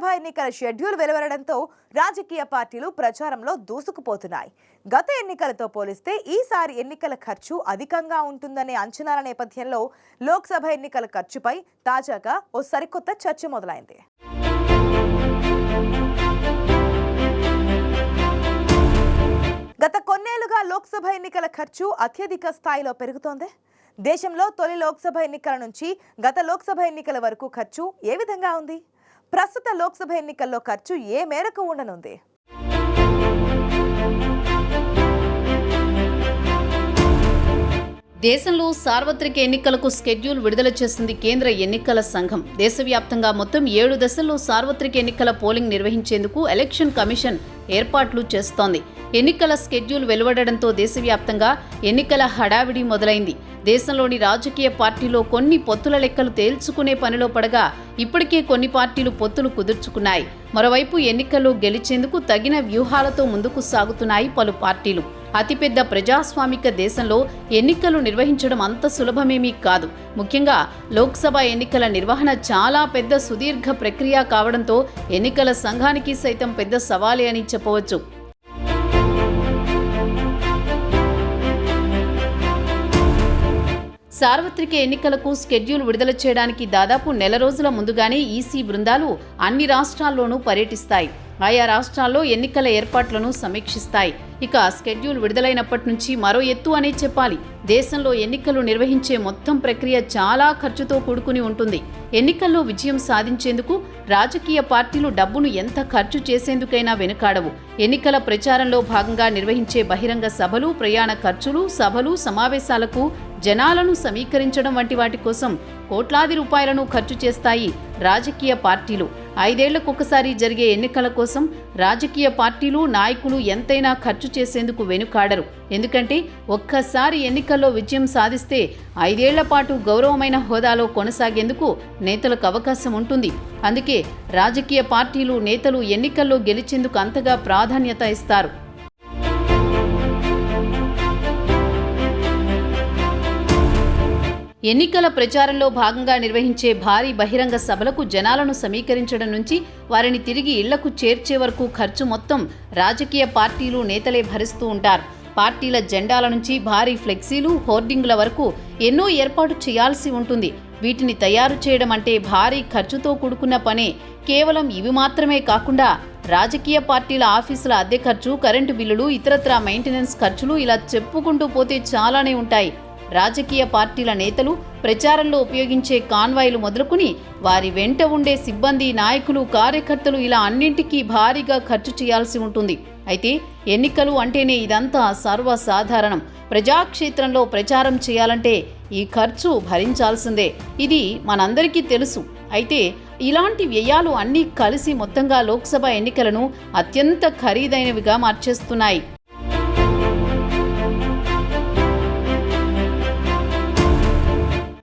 లోక్సభ ఎన్నికల షెడ్యూల్ వెలువడడంతో రాజకీయ పార్టీలు ప్రచారంలో దూసుకుపోతున్నాయి. గత ఎన్నికలతో పోలిస్తే ఈసారి ఎన్నికల ఖర్చు అధికంగా ఉంటుందనే అంచనాల నేపథ్యంలో లోక్సభ ఎన్నికల ఖర్చుపై తాజాగా ఓ సరికొత్త చర్చ మొదలైంది. గత కొన్నేళ్ళుగా లోక్సభ ఎన్నికల ఖర్చు అత్యధిక స్థాయిలో పెరుగుతోంది. దేశంలో తొలి లోక్సభ ఎన్నికల నుంచి గత లోక్సభ ఎన్నికల వరకు ఖర్చు ఏ విధంగా ఉంది? ప్రస్తుత లోక్సభ ఎన్నికల్లో ఖర్చు ఏ మేరకు ఉండనుంది? దేశంలో సార్వత్రిక ఎన్నికలకు స్కెడ్యూల్ విడుదల చేసింది కేంద్ర ఎన్నికల సంఘం. దేశవ్యాప్తంగా మొత్తం ఏడు దశల్లో సార్వత్రిక ఎన్నికల పోలింగ్ నిర్వహించేందుకు ఎలక్షన్ కమిషన్ ఏర్పాట్లు చేస్తోంది. ఎన్నికల స్కెడ్యూల్ వెలువడడంతో దేశవ్యాప్తంగా ఎన్నికల హడావిడి మొదలైంది. దేశంలోని రాజకీయ పార్టీలో కొన్ని పొత్తుల లెక్కలు తేల్చుకునే పనిలో పడగా ఇప్పటికే కొన్ని పార్టీలు పొత్తులు కుదుర్చుకున్నాయి. మరోవైపు ఎన్నికల్లో గెలిచేందుకు తగిన వ్యూహాలతో ముందుకు సాగుతున్నాయి పలు పార్టీలు. అతిపెద్ద ప్రజాస్వామిక దేశంలో ఎన్నికలు నిర్వహించడం అంత సులభమేమీ కాదు. ముఖ్యంగా లోక్సభ ఎన్నికల నిర్వహణ చాలా పెద్ద సుదీర్ఘ ప్రక్రియ కావడంతో ఎన్నికల సంఘానికి సైతం పెద్ద సవాలే అని చెప్పవచ్చు. సార్వత్రిక ఎన్నికలకు స్కెడ్యూల్ విడుదల చేయడానికి దాదాపు నెల రోజుల ముందుగానే ఈసీ బృందాలు అన్ని రాష్ట్రాల్లోనూ పర్యటిస్తాయి. ఆయా రాష్ట్రాల్లో ఎన్నికల ఏర్పాట్లను సమీక్షిస్తాయి. ఇక స్కెడ్యూల్ విడుదలైనప్పటి నుంచి మరో ఎత్తు అనే చెప్పాలి. దేశంలో ఎన్నికలు నిర్వహించే మొత్తం ప్రక్రియ చాలా ఖర్చుతో కూడుకుని ఉంటుంది. ఎన్నికల్లో విజయం సాధించేందుకు రాజకీయ పార్టీలు డబ్బును ఎంత ఖర్చు చేసేందుకైనా వెనుకాడవు. ఎన్నికల ప్రచారంలో భాగంగా నిర్వహించే బహిరంగ సభలు ప్రయాణ ఖర్చులు సభలు సమావేశాలకు జనాలను సమీకరించడం వంటి వాటి కోసం కోట్లాది రూపాయలను ఖర్చు చేస్తాయి రాజకీయ పార్టీలు. ఐదేళ్ళకొకసారి జరిగే ఎన్నికల కోసం రాజకీయ పార్టీలు నాయకులు ఎంతైనా ఖర్చు చేసేందుకు వెనుకాడరు. ఎందుకంటే ఒక్కసారి ఎన్నికల్లో విజయం సాధిస్తే ఐదేళ్ళ పాటు గౌరవమైన హోదాలో కొనసాగేందుకు నేతలకు అవకాశం ఉంటుంది. అందుకే రాజకీయ పార్టీలు నేతలు ఎన్నికల్లో గెలిచేందుకు అంతగా ప్రాధాన్యత ఇస్తారు. ఎన్నికల ప్రచారంలో భాగంగా నిర్వహించే భారీ బహిరంగ సభలకు జనాలను సమీకరించడం నుంచి వారిని తిరిగి ఇళ్ళకు చేర్చే వరకు ఖర్చు మొత్తం రాజకీయ పార్టీలు నేతలే భరిస్తూ ఉంటారు. పార్టీల జెండాల నుంచి భారీ ఫ్లెక్సీలు హోర్డింగ్ల వరకు ఎన్నో ఏర్పాటు చేయాల్సి ఉంటుంది. వీటిని తయారు చేయడం అంటే భారీ ఖర్చుతో కూడుకున్న పనే. కేవలం ఇవి మాత్రమే కాకుండా రాజకీయ పార్టీల ఆఫీసుల అద్దె ఖర్చు కరెంటు బిల్లులు ఇతరత్రా మెయింటెనెన్స్ ఖర్చులు ఇలా చెప్పుకుంటూ పోతే చాలానే ఉంటాయి. రాజకీయ పార్టీల నేతలు ప్రచారంలో ఉపయోగించే కాన్వాయ్లు మొదలుకుని వారి వెంట ఉండే సిబ్బంది నాయకులు కార్యకర్తలు ఇలా అన్నింటికీ భారీగా ఖర్చు చేయాల్సి ఉంటుంది. అయితే ఎన్నికలు అంటేనే ఇదంతా సర్వసాధారణం. ప్రజాక్షేత్రంలో ప్రచారం చేయాలంటే ఈ ఖర్చు భరించాల్సిందే. ఇది మనందరికీ తెలుసు. అయితే ఇలాంటి వ్యయాలు అన్నీ కలిసి మొత్తంగా లోక్సభ ఎన్నికలను అత్యంత ఖరీదైనవిగా మార్చేస్తున్నాయి.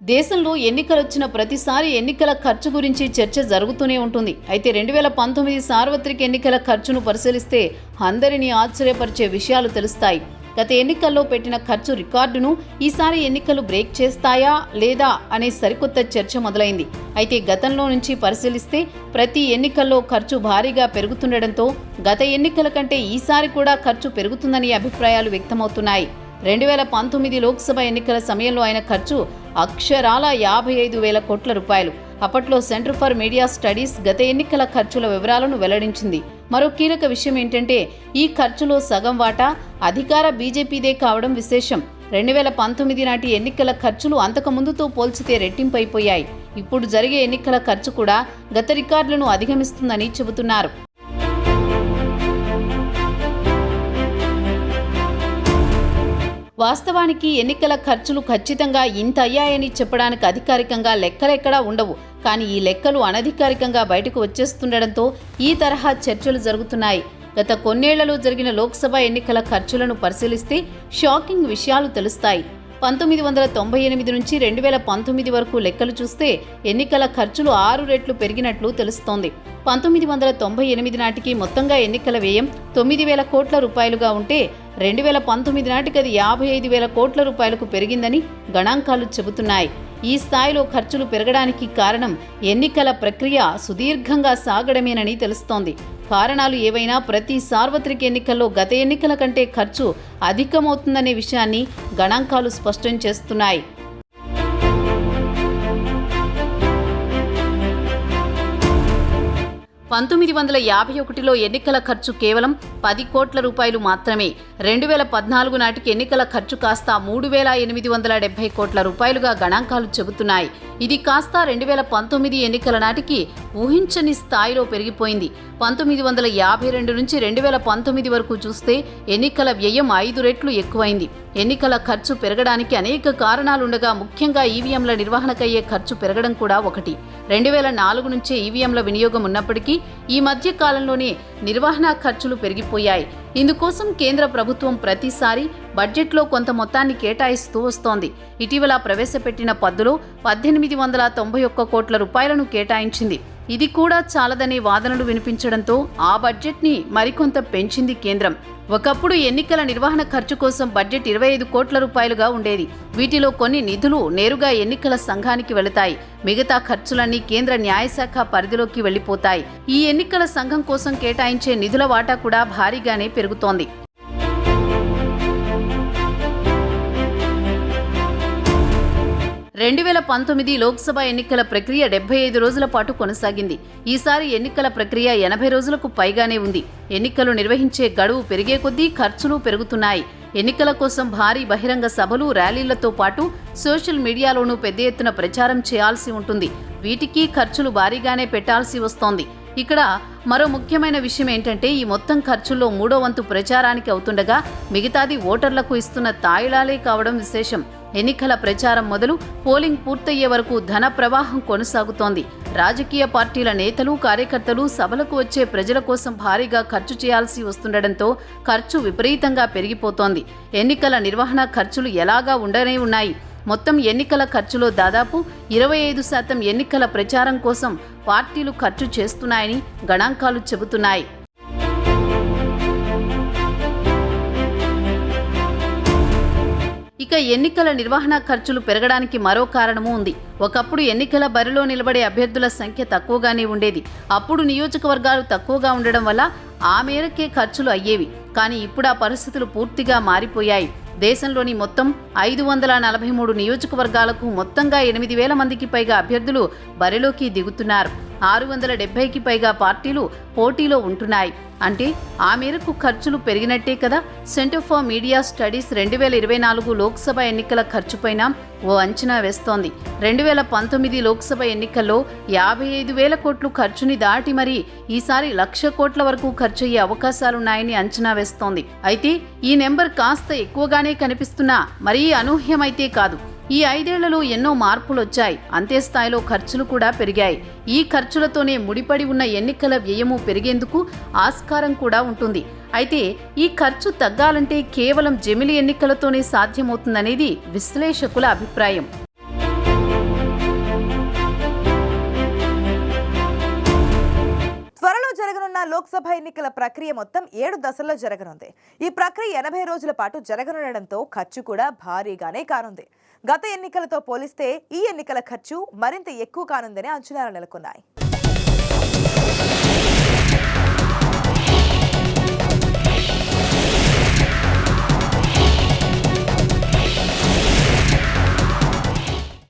దేశంలో ఎన్నికలు వచ్చిన ప్రతిసారి ఎన్నికల ఖర్చు గురించి చర్చ జరుగుతూనే ఉంటుంది. అయితే రెండు వేల పంతొమ్మిది సార్వత్రిక ఎన్నికల ఖర్చును పరిశీలిస్తే అందరినీ ఆశ్చర్యపరిచే విషయాలు తెలుస్తాయి. గత ఎన్నికల్లో పెట్టిన ఖర్చు రికార్డును ఈసారి ఎన్నికలు బ్రేక్ చేస్తాయా లేదా అనే సరికొత్త చర్చ మొదలైంది. అయితే గతంలో నుంచి పరిశీలిస్తే ప్రతి ఎన్నికల్లో ఖర్చు భారీగా పెరుగుతుండటంతో గత ఎన్నికల కంటే ఈసారి కూడా ఖర్చు పెరుగుతుందని అభిప్రాయాలు వ్యక్తమవుతున్నాయి. రెండు వేల పంతొమ్మిది లోక్సభ ఎన్నికల సమయంలో అయిన ఖర్చు అక్షరాల యాభై ఐదు వేల కోట్ల రూపాయలు. అప్పట్లో సెంటర్ ఫర్ మీడియా స్టడీస్ గత ఎన్నికల ఖర్చుల వివరాలను వెల్లడించింది. మరో కీలక విషయం ఏంటంటే ఈ ఖర్చులో సగం వాటా అధికార బీజేపీదే కావడం విశేషం. రెండు వేల పంతొమ్మిది నాటి ఎన్నికల ఖర్చులు అంతకుముందుతో పోల్చితే రెట్టింపైపోయాయి. ఇప్పుడు జరిగే ఎన్నికల ఖర్చు కూడా గత రికార్డులను అధిగమిస్తుందని చెబుతున్నారు. వాస్తవానికి ఎన్నికల ఖర్చులు ఖచ్చితంగా ఇంత అయ్యాయని చెప్పడానికి అధికారికంగా లెక్కలెక్కడా ఉండవు. కానీ ఈ లెక్కలు అనధికారికంగా బయటకు వచ్చేస్తుండడంతో ఈ తరహా చర్చలు జరుగుతున్నాయి. గత కొన్నేళ్ళలో జరిగిన లోక్సభ ఎన్నికల ఖర్చులను పరిశీలిస్తే షాకింగ్ విషయాలు తెలుస్తాయి. పంతొమ్మిది వందల తొంభై ఎనిమిది నుంచి రెండు వేల పంతొమ్మిది వరకు లెక్కలు చూస్తే ఎన్నికల ఖర్చులు ఆరు రెట్లు పెరిగినట్లు తెలుస్తోంది. పంతొమ్మిది వందల తొంభై ఎనిమిది నాటికి మొత్తంగా ఎన్నికల వ్యయం తొమ్మిది వేల కోట్ల రూపాయలుగా ఉంటే రెండు వేల పంతొమ్మిది నాటికి అది యాభై ఐదు వేల కోట్ల రూపాయలకు పెరిగిందని గణాంకాలు చెబుతున్నాయి. ఈ స్థాయిలో ఖర్చులు పెరగడానికి కారణం ఎన్నికల ప్రక్రియ సుదీర్ఘంగా సాగడమేనని తెలుస్తోంది. కారణాలు ఏవైనా ప్రతి సార్వత్రిక ఎన్నికల్లో గత ఎన్నికల కంటే ఖర్చు అధికమవుతుందనే విషయాన్ని గణాంకాలు స్పష్టం చేస్తున్నాయి. పంతొమ్మిది వందల యాభై ఒకటిలో ఎన్నికల ఖర్చు కేవలం పది కోట్ల రూపాయలు మాత్రమే. రెండు వేల పద్నాలుగు నాటికి ఎన్నికల ఖర్చు కాస్త మూడు వేల ఎనిమిది వందల డెబ్బై కోట్ల రూపాయలుగా గణాంకాలు చెబుతున్నాయి. ఇది కాస్త రెండు వేల పంతొమ్మిది ఎన్నికల నాటికి ఊహించని స్థాయిలో పెరిగిపోయింది. పంతొమ్మిది వందల యాభై రెండు నుంచి రెండు వేల పంతొమ్మిది వరకు చూస్తే ఎన్నికల వ్యయం ఐదు రెట్లు ఎక్కువైంది. ఎన్నికల ఖర్చు పెరగడానికి అనేక కారణాలుండగా ముఖ్యంగా ఈవీఎంల నిర్వహణకయ్యే ఖర్చు పెరగడం కూడా ఒకటి. రెండు వేల నాలుగు నుంచే ఈవీఎంల వినియోగం ఉన్నప్పటికీ ఈ మధ్య కాలంలోనే నిర్వహణ ఖర్చులు పెరిగిపోయాయి. ఇందుకోసం కేంద్ర ప్రభుత్వం ప్రతిసారి బడ్జెట్లో కొంత మొత్తాన్ని కేటాయిస్తూ వస్తోంది. ఇటీవల ప్రవేశపెట్టిన పద్దులో పద్దెనిమిది వందల తొంభై ఒక్క కోట్ల రూపాయలను కేటాయించింది. ఇది కూడా చాలదనే వాదనలు వినిపించడంతో ఆ బడ్జెట్ని మరికొంత పెంచింది కేంద్రం. ఒకప్పుడు ఎన్నికల నిర్వహణ ఖర్చు కోసం బడ్జెట్ ఇరవై ఐదు కోట్ల రూపాయలుగా ఉండేది. వీటిలో కొన్ని నిధులు నేరుగా ఎన్నికల సంఘానికి వెళతాయి. మిగతా ఖర్చులన్నీ కేంద్ర న్యాయశాఖ పరిధిలోకి వెళ్ళిపోతాయి ఈ ఎన్నికల సంఘం కోసం కేటాయించే నిధుల వాటా కూడా భారీగానే పెరుగుతోంది. రెండు వేల పంతొమ్మిది లోక్సభ ఎన్నికల ప్రక్రియ డెబ్బై ఐదు రోజుల పాటు కొనసాగింది. ఈసారి ఎన్నికల ప్రక్రియ ఎనభై రోజులకు పైగానే ఉంది. ఎన్నికలు నిర్వహించే గడువు పెరిగే కొద్దీ ఖర్చులు పెరుగుతున్నాయి. ఎన్నికల కోసం భారీ బహిరంగ సభలు ర్యాలీలతో పాటు సోషల్ మీడియాలోనూ పెద్ద ఎత్తున ప్రచారం చేయాల్సి ఉంటుంది. వీటికి ఖర్చులు భారీగానే పెట్టాల్సి వస్తోంది. ఇక్కడ మరో ముఖ్యమైన విషయం ఏంటంటే ఈ మొత్తం ఖర్చుల్లో మూడో వంతు ప్రచారానికి అవుతుండగా మిగతాది ఓటర్లకు ఇస్తున్న తాయిలాలే కావడం విశేషం. ఎన్నికల ప్రచారం మొదలు పోలింగ్ పూర్తయ్యే వరకు ధన ప్రవాహం కొనసాగుతోంది. రాజకీయ పార్టీల నేతలు కార్యకర్తలు సభలకు వచ్చే ప్రజల కోసం భారీగా ఖర్చు చేయాల్సి వస్తుండటంతో ఖర్చు విపరీతంగా పెరిగిపోతోంది. ఎన్నికల నిర్వహణ ఖర్చులు ఎలాగా ఉండనే ఉన్నాయి? మొత్తం ఎన్నికల ఖర్చులో దాదాపు ఇరవై ఐదు శాతం ఎన్నికల ప్రచారం కోసం పార్టీలు ఖర్చు చేస్తున్నాయని గణాంకాలు చెబుతున్నాయి. ఇక ఎన్నికల నిర్వహణ ఖర్చులు పెరగడానికి మరో కారణము ఉంది. ఒకప్పుడు ఎన్నికల బరిలో నిలబడే అభ్యర్థుల సంఖ్య తక్కువగానే ఉండేది. అప్పుడు నియోజకవర్గాలు తక్కువగా ఉండడం వల్ల ఆ మేరకే ఖర్చులు అయ్యేవి. కానీ ఇప్పుడు ఆ పరిస్థితులు పూర్తిగా మారిపోయాయి. దేశంలోని మొత్తం ఐదు వందల నలభై మూడు నియోజకవర్గాలకు మొత్తంగా ఎనిమిది వేల మందికి పైగా అభ్యర్థులు బరిలోకి దిగుతున్నారు. ఆరు వందల డెబ్బైకి పైగా పార్టీలు పోటీలో ఉంటున్నాయి. అంటే ఆ మేరకు ఖర్చులు పెరిగినట్టే కదా. సెంటర్ ఫర్ మీడియా స్టడీస్ రెండు వేల ఇరవై నాలుగు లోక్సభ ఎన్నికల ఖర్చుపైన ఓ అంచనా వేస్తోంది. రెండు వేల పంతొమ్మిది లోక్సభ ఎన్నికల్లో యాభై ఐదు వేల కోట్లు ఖర్చుని దాటి మరి ఈసారి లక్ష కోట్ల వరకు ఖర్చయ్యే అవకాశాలున్నాయని అంచనా వేస్తోంది. అయితే ఈ నెంబర్ కాస్త ఎక్కువగానే కనిపిస్తున్నా మరీ అనూహ్యమైతే కాదు. ఈ ఐదేళ్ళలో ఎన్నో మార్పులు వచ్చాయి అంతే స్థాయిలో ఖర్చులు కూడా పెరిగాయి. ఈ ఖర్చులతోనే ముడిపడి ఉన్న ఎన్నికల వ్యయము పెరిగేందుకు ఆస్కారం కూడా ఉంటుంది. అయితే ఈ ఖర్చు తగ్గాలంటే కేవలం జమిలి ఎన్నికలతోనే సాధ్యమవుతుందనేది విశ్లేషకుల అభిప్రాయం. త్వరలో జరగనున్న లోక్సభ ఎన్నికల ప్రక్రియ మొత్తం ఏడు దశల్లో జరగనుంది. ఈ ప్రక్రియ ఎనభై రోజుల పాటు జరగనుండటంతో ఖర్చు కూడా భారీగానే కానుంది. గత ఎన్నికలతో పోలిస్తే ఈ ఎన్నికల ఖర్చు మరింత ఎక్కువ కానుందని అంచనాలు నెలకొన్నాయి.